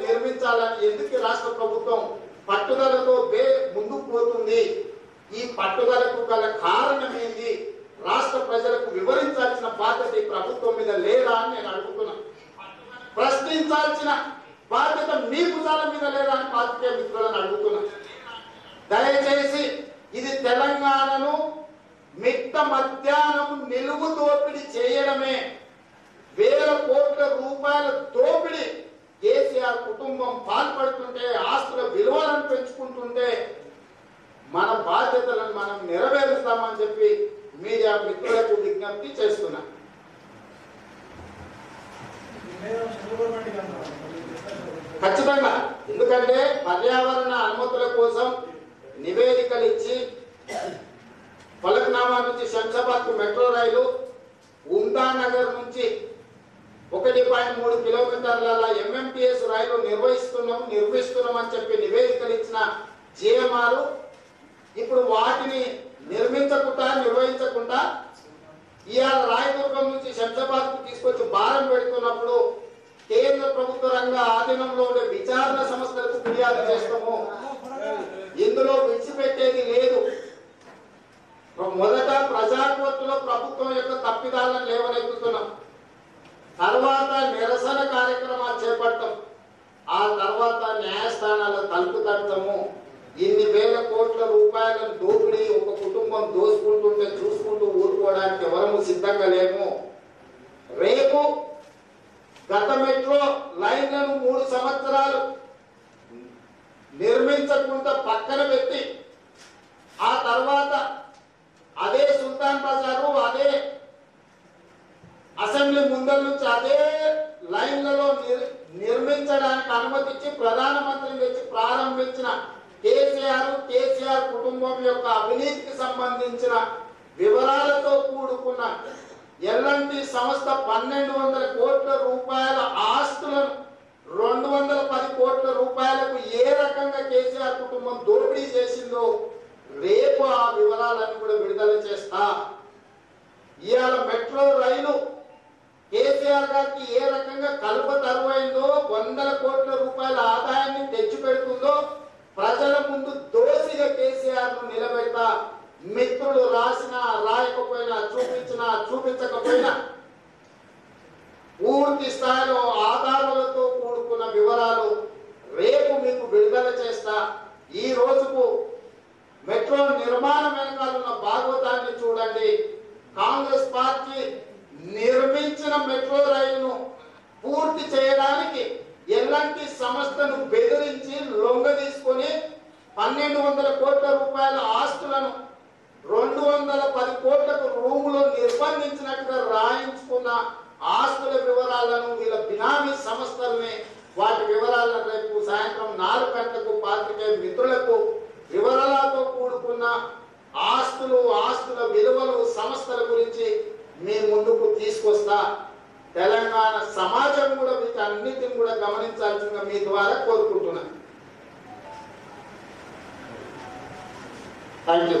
నిర్మించాలని ఎందుకు రాష్ట్ర ప్రభుత్వం పట్టుదలతో బే ముందుకు పోతుంది? ఈ పట్టుదలకు గల కారణం రాష్ట్ర ప్రజలకు వివరించాల్సిన బాధ్యత ఈ ప్రభుత్వం మీద లేదా అని నేను అడుగుతున్నా. ప్రశ్నించాల్సిన బాధ్యత మీ భుజాల మీద లేదా అని పాత్రికేయ మిత్రులను అడుగుతున్నా. దయచేసి ఇది తెలంగాణను మిట్ట మధ్యాహ్నం నిలువు దోపిడీ చేయడమే. వేల కోట్ల రూపాయల దోపిడీ కేసీఆర్ కుటుంబం పాల్పడుతుంటే ఆస్తుల విలువలను పెంచుకుంటుంటే మన బాధ్యతలను మనం నెరవేరుస్తామని చెప్పి మీడియా మిత్రులకు విజ్ఞప్తి చేస్తున్నా. ఖచ్చితంగా. ఎందుకంటే పర్యావరణ అనుమతుల కోసం నివేదికలు ఇచ్చి ఫలక్నామా నుంచి శంషాబాద్కు మెట్రో రైలు ఉందానగర్ నుంచి ఒకటి పాయింట్ మూడు కిలోమీటర్ల ఎంఎంటిఎస్ రైలు నిర్వహిస్తున్నాం నిర్మిస్తున్నాం అని చెప్పి నివేదికలు ఇచ్చిన జిఎంఆర్ ఇప్పుడు వాటిని నిర్మించకుండా నిర్వహించకుండా ఇవాళ రాయదుర్గం నుంచి శంషాబాద్కు తీసుకొచ్చి భారం పెడుతున్నప్పుడు కేంద్ర ప్రభుత్వ రంగ ఆధీనంలో ఉండే విచారణ సంస్థలకు ఫిర్యాదు చేస్తాము. ఇందులో విడిచిపెట్టేది లేదు మొదట ప్రజాకోర్టులో ప్రభుత్వం యొక్క తప్పిదాలను లేవనెత్తుతున్నాం తర్వాత నిరసన కార్యక్రమాలు చేపడతాం ఆ తర్వాత న్యాయస్థానాల ఇన్ని వేల కోట్ల రూపాయలను దోపిడీ ఒక కుటుంబం దోసుకుంటుంటే చూసుకుంటూ ఊరుకోవడానికి ఎవరము సిద్ధంగా లేము. రేపు గత మెట్రో లైన్లను మూడు సంవత్సరాలు నిర్మించకుండా పక్కన పెట్టి ఆ తర్వాత అదే సుల్తాన్ బజారు అదే అసెంబ్లీ ముందర నుంచి అదే లైన్లలో నిర్మించడానికి అనుమతించి ప్రధానమంత్రిని తెచ్చి ప్రారంభించిన కేసీఆర్ కేసీఆర్ కుటుంబం యొక్క అవినీతికి సంబంధించిన వివరాలతో కూడుకున్న ఎల్ఎన్టి సంస్థ పన్నెండు వందల కోట్ల రూపాయల ఆస్తులను రెండు వందల పది కోట్ల రూపాయలకు ఏ రకంగా కేసీఆర్ కుటుంబం దోపిడీ చేసిందో రేపు ఆ వివరాలను కూడా విడుదల చేస్తా. ఇవాళ మెట్రో రైలు కేసీఆర్ గారికి ఏ రకంగా కలుప తరువైందో చూపించకపోయినా పూర్తి స్థాయిలో ఆధారాలతో కూడుకున్న వివరాలు రేపు మీకు విడుదల చేస్తా. ఈ రోజుకు మెట్రో నిర్మాణం వెనకాలన్న భాగవతాన్ని చూడండి. కాంగ్రెస్ పార్టీ నిర్మించిన మెట్రో రైలును పూర్తి చేయడానికి ఎలాంటి సంస్థను బెదిరించి లొంగ తీసుకొని పన్నెండు వందల కోట్ల రూపాయల ఆస్తులను రెండు వందల పది కోట్లకు రూములో నిర్బంధించినట్టుగా రాయించుకున్న ఆస్తుల వివరాలను వీళ్ళ బినామీ సంస్థల్ని వాటి వివరాలను రేపు సాయంత్రం నాలుగు గంటలకు పాత్రికే మిత్రులకు వివరాలతో కూడుకున్న ఆస్తులు ఆస్తుల విలువలు సంస్థల గురించి మీ ముందుకు తీసుకొస్తా. తెలంగాణ సమాజం కూడా వీటన్నిటిని కూడా గమనించాల్సిందిగా మీ ద్వారా కోరుకుంటున్నాను. Thank you